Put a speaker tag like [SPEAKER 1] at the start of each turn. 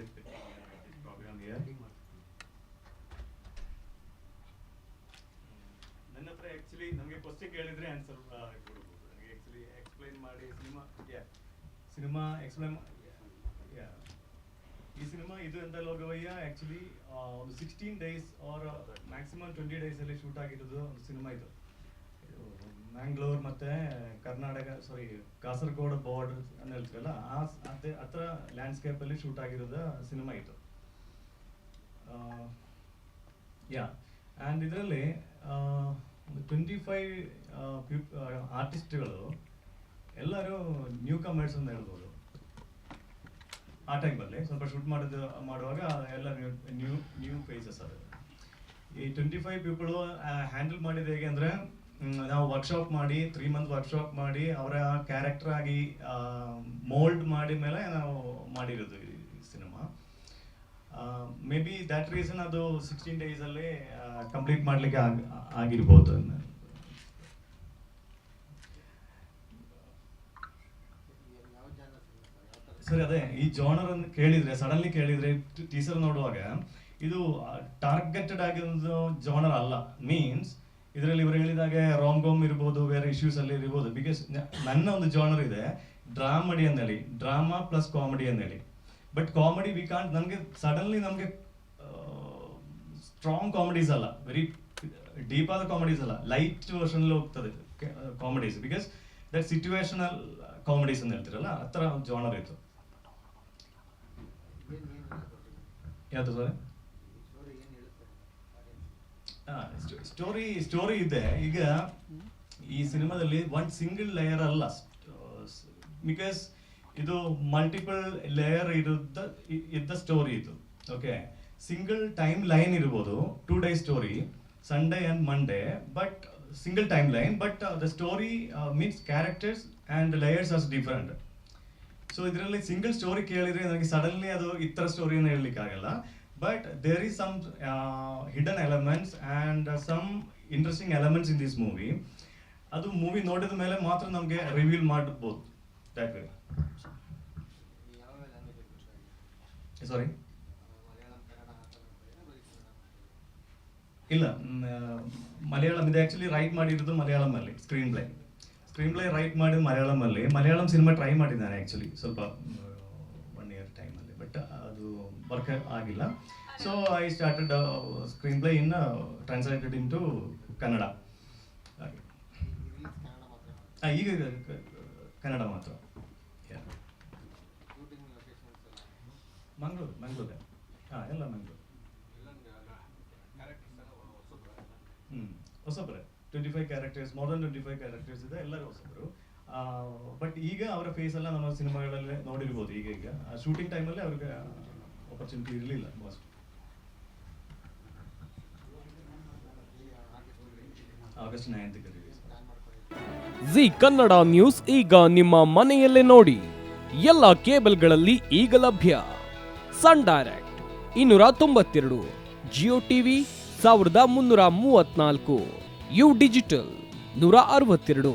[SPEAKER 1] it? It's probably on the air. ನನ್ನ ಹತ್ರ actually ನಮಗೆ ಫಸ್ಟ್ ಕೇಳಿದ್ರೆ ಆನ್ಸರ್ ಕೊಡ್ಬೋದು ನನಗೆ ಆ್ಯಕ್ಚುಲಿ ಎಕ್ಸ್ಪ್ಲೈನ್ ಮಾಡಿ ಸಿನಿಮಾ ಯಾ ಸಿನಿಮಾ ಎಕ್ಸ್ಪ್ಲೈನ್ ಈ ಸಿನಿಮಾ ಇದು ಎಂತ ಲೋಗವಯ್ಯ ಆ್ಯಕ್ಚುಲಿ ಒಂದು sixteen days or maximum twenty ಡೇಸಲ್ಲಿ ಶೂಟ್ ಆಗಿರೋದು ಒಂದು ಸಿನಿಮಾ ಇದು ಮ್ಯಾಂಗ್ಳೂರ್ ಮತ್ತೆ ಕರ್ನಾಟಕ ಸಾರಿ ಕಾಸರಗೋಡ್ ಬಾರ್ಡರ್ ಅಂತ ಹೇಳ್ತೀವಲ್ಲ, ಆ ಅದೇ ಹತ್ರ ಲ್ಯಾಂಡ್ಸ್ಕೇಪಲ್ಲಿ ಶೂಟ್ ಆಗಿರೋದ ಸಿನಿಮಾ ಇದು. ಯಾ ಆ್ಯಂಡ್ ಇದರಲ್ಲಿ ಒಂದು ಟ್ವೆಂಟಿ ಫೈವ್ ಆರ್ಟಿಸ್ಟ್ಗಳು ಎಲ್ಲರೂ ನ್ಯೂ ಕಮರ್ಸ್ ಅಂತ ಹೇಳ್ಬೋದು. ಆ ಟೈಮಲ್ಲಿ ಸ್ವಲ್ಪ ಶೂಟ್ ಮಾಡಿದ್ದು ಮಾಡುವಾಗ ಎಲ್ಲ ನ್ಯೂ ನ್ಯೂ ಫೇಸಸ್ ಅದು. ಈ ಟ್ವೆಂಟಿ ಫೈವ್ ಪೀಪಳು ಹ್ಯಾಂಡಲ್ ಮಾಡಿದ ಹೇಗೆ ಅಂದರೆ ನಾವು ವರ್ಕ್ಶಾಪ್ ಮಾಡಿ ತ್ರೀ ಮಂತ್ ವರ್ಕ್ಶಾಪ್ ಮಾಡಿ, ಅವರ ಕ್ಯಾರೆಕ್ಟರ್ ಆಗಿ ಮೋಲ್ಡ್ ಮಾಡಿ ಮೇಲೆ ನಾವು ಮಾಡಿರೋದು ಈ cinema may be that reason ಅದು ಸಿಕ್ಸ್ಟೀನ್ ಡೇಸಲ್ಲಿ ಕಂಪ್ಲೀಟ್ ಮಾಡಲಿಕ್ಕೆ ಆಗ್, ಆಗಿರ್ಬೋದು ಸರಿ, ಅದೇ ಈ ಜಾನರ್ ಅನ್ನು ಕೇಳಿದ್ರೆ ಸಡನ್ಲಿ ಕೇಳಿದ್ರೆ ಟೀಸರ್ ನೋಡುವಾಗ, ಇದು ಟಾರ್ಗೆಟೆಡ್ ಆಗಿರೋದು ಜಾನರ್ ಅಲ್ಲ. ಮೀನ್ಸ್ ಇದರಲ್ಲಿ ಇವರು ಹೇಳಿದಾಗೆ ರಾಂಗ್ ಗೋಮ್ ಇರ್ಬೋದು, ಬೇರೆ ಇಶ್ಯೂಸ್ ಅಲ್ಲಿ ಇರ್ಬೋದು. ಬಿಕಾಸ್ ನನ್ನ ಒಂದು ಜಾನರ್ ಇದೆ ಡ್ರಾಮಡಿ ಅಂತ ಹೇಳಿ ಡ್ರಾಮಾ ಪ್ಲಸ್ ಕಾಮಿಡಿ ಅಂತ ಹೇಳಿ ಬಟ್ ಕಾಮಿಡಿ ವಿ ಕಾಂಟ್ ನನಗೆ ಸಡನ್ಲಿ ನಮಗೆ ಸ್ಟ್ರಾಂಗ್ ಕಾಮಿಡೀಸ್ ಅಲ್ಲ ವೆರಿ ಡೀಪ್ ಆದ ಕಾಮಿಡೀಸ್ ಅಲ್ಲ. ಲೈಟ್ ವರ್ಷನ್ ಹೋಗ್ತದೆ comedies because that situational comedies ಅಂತ ಹೇಳ್ತಿರಲ್ಲ, ಆ ಥರ ಜಾನರ್ ಇತ್ತು. ಯಾವುದು ಸರ್? ಸ್ಟೋರಿ ಸ್ಟೋರಿ ಇದೆ. ಈಗ ಈ ಸಿನಿಮಾದಲ್ಲಿ ಒನ್ ಸಿಂಗಲ್ ಲೇಯರ್ ಅಲ್ಲ. ಬಿಕಾಸ್ ಇದು ಮಲ್ಟಿಪಲ್ ಲೇಯರ್ ಇರುತ್ತ ಇ- ಇದ್ದ ಸ್ಟೋರಿ ಇದು. ಓಕೆ ಸಿಂಗಲ್ ಟೈಮ್ ಲೈನ್ ಇರ್ಬೋದು two day story Sunday and Monday but single time line but the story means characters and layers as different so ಇದರಲ್ಲಿ single story ಕೇಳಿದರೆ ನನಗೆ ಸಡನ್ಲಿ ಅದು ಇತರ ಸ್ಟೋರಿಯನ್ನು ಹೇಳಲಿಕ್ಕೆ there but there uh, hidden elements elements uh, some interesting elements in this movie ಅದು movie ನೋಡಿದ ಮೇಲೆ ಮಾತ್ರ ನಮಗೆ ರಿವೀಲ್ ಮಾಡ್ಬೋದು. ದಟ್ ವೇ ಸಾರಿ ಇಲ್ಲ ಮಲಯಾಳಂ ಇದು. ಆ್ಯಕ್ಚುಲಿ ರೈಟ್ ಮಾಡಿರೋದು ಮಲಯಾಳಮಲ್ಲಿ screenplay screenplay write ಮಾಡಿದ ಮಲಯಾಳಮಲ್ಲಿ ಮಲಯಾಳಂ ಸಿನಿಮಾ ಟ್ರೈ ಮಾಡಿದ್ದಾನೆ ಆ್ಯಕ್ಚುಲಿ ಸ್ವಲ್ಪ ಬಟ್ ಅದು ವರ್ಕ್ ಆಗಿಲ್ಲ. So I started screenplay in translated into Kannada ಈಗ ಕನ್ನಡ ಮಾತ್ರ. ಮಂಗಳೂರು ಮಂಗಳೂರು ಹಾಂ, ಎಲ್ಲ ಮಂಗಳೂರು ಹ್ಞೂ ಹೊಸಬ್ರೆ. Twenty five characters more than twenty five characters ಇದೆ, ಎಲ್ಲರೂ ಹೊಸಬರು. ಬಟ್ ಈಗ ಅವರ ಫೇಸ್ ಎಲ್ಲ ನಮ್ಮ ಸಿನಿಮಾಗಳಲ್ಲೇ ನೋಡಿರ್ಬೋದು, ಈಗ ಈಗ. ಶೂಟಿಂಗ್ ಟೈಮಲ್ಲಿ ಅವ್ರಿಗೆ ಆಪರ್ಚುನಿಟಿ ಇರಲಿಲ್ಲ ಮೋಸ್ಟ್ ಆಗಸ್ಟ್ ನೈನ್ತ್ಗೆ
[SPEAKER 2] ಜಿ ಕನ್ನಡ ನ್ಯೂಸ್ ಈಗ ನಿಮ್ಮ ಮನೆಯಲ್ಲೇ ನೋಡಿ. ಎಲ್ಲ ಕೇಬಲ್ಗಳಲ್ಲಿ ಈಗ ಲಭ್ಯ. ಸನ್ ಡೈರೆಕ್ಟ್ ಇನ್ನೂರ ತೊಂಬತ್ತೆರಡು ಜಿಯೋ ಟಿವಿ ಸಾವಿರದ ಮುನ್ನೂರ ಮೂವತ್ನಾಲ್ಕು ಯು ಡಿಜಿಟಲ್ ನೂರ ಅರವತ್ತೆರಡು.